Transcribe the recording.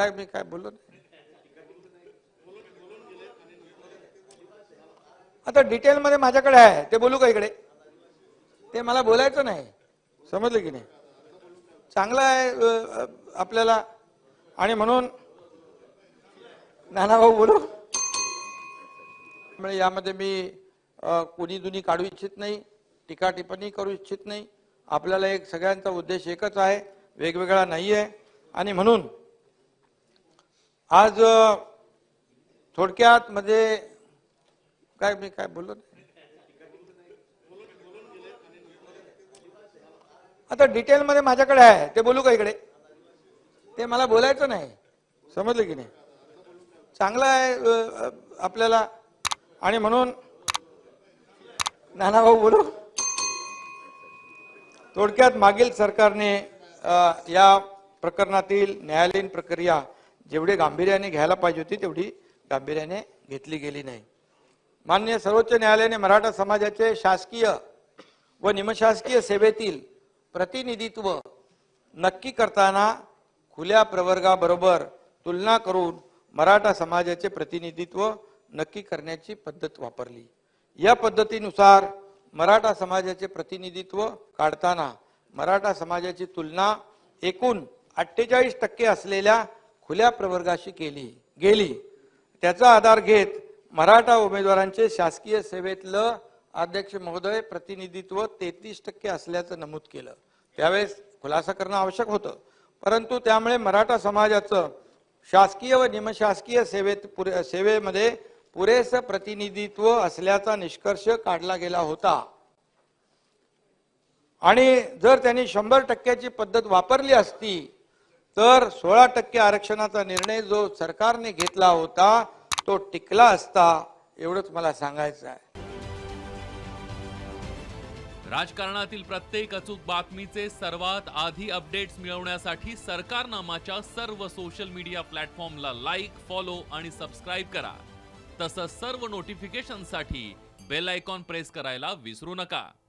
काय मी काय बोललो नाही? आता डिटेलमध्ये माझ्याकडे आहे ते बोलू का इकडे? ते मला बोलायचं नाही. समजलं की नाही? चांगलं आहे आपल्याला. आणि म्हणून नाना भाऊ बोलू. म्हणजे यामध्ये मी कोणी कुणी दुनी काढू इच्छित नाही टीका टिप्पणी करू इच्छित नाही. आपल्याला एक सगळ्यांचा उद्देश एकच आहे वेगवेगळा नाही आहे आणि म्हणून आज थोडक्यात म्हणजे काय मी काय बोललो आता डिटेलमध्ये माझ्याकडे आहे. ते बोलू का इकडे? ते मला बोलायचं नाही. समजलं की नाही? चांगलं आहे आपल्याला. आणि म्हणून नाना भाऊ बोलू. थोडक्यात मागील सरकारने या प्रकरणातील न्यायालयीन प्रक्रिया जेवढे गांभीर्याने घ्यायला पाहिजे होती तेवढी गांभीर्याने घेतली गेली नाही. मान्य सर्वोच्च न्यायालयाने मराठा समाजाचे शासकीय व निमशासकीय सेवेतील प्रतिनिधित्व नक्की करताना खुल्या प्रवर्गाबरोबर तुलना करून मराठा समाजाचे प्रतिनिधित्व नक्की करण्याची पद्धत वापरली. या पद्धतीनुसार मराठा समाजाचे प्रतिनिधित्व काढताना मराठा समाजाची तुलना एकूण अठ्ठेचाळीस टक्के असलेल्या खुल्या प्रवर्गाशी केली गेली. त्याचा आधार घेत मराठा उमेदवारांचे शासकीय सेवेतलं अध्यक्ष महोदय प्रतिनिधित्व तेहतीस टक्के असल्याचं नमूद केलं. त्यावेळेस खुलासा करणं आवश्यक होतं. परंतु त्यामुळे मराठा समाजाचं शासकीय व निमशासकीय सेवेत पुरे सेवेमध्ये पुरेसं प्रतिनिधित्व असल्याचा निष्कर्ष काढला गेला होता. आणि जर त्यांनी शंभर टक्क्याची पद्धत वापरली असती तर सोळा टक्के आरक्षणाचा निर्णय जो सरकारने घेतला होता तो टिकला असता एवढंच मला सांगायचं आहे. राजकारणातील प्रत्येक अचूक बातमीचे सर्वात आधी अपडेट्स मिळवण्यासाठी सरकारनामाच्या सर्व सोशल मीडिया प्लॅटफॉर्मला लाईक फॉलो आणि सबस्क्राईब करा. तसंच सर्व नोटिफिकेशनसाठी बेल आयकॉन प्रेस करायला विसरू नका.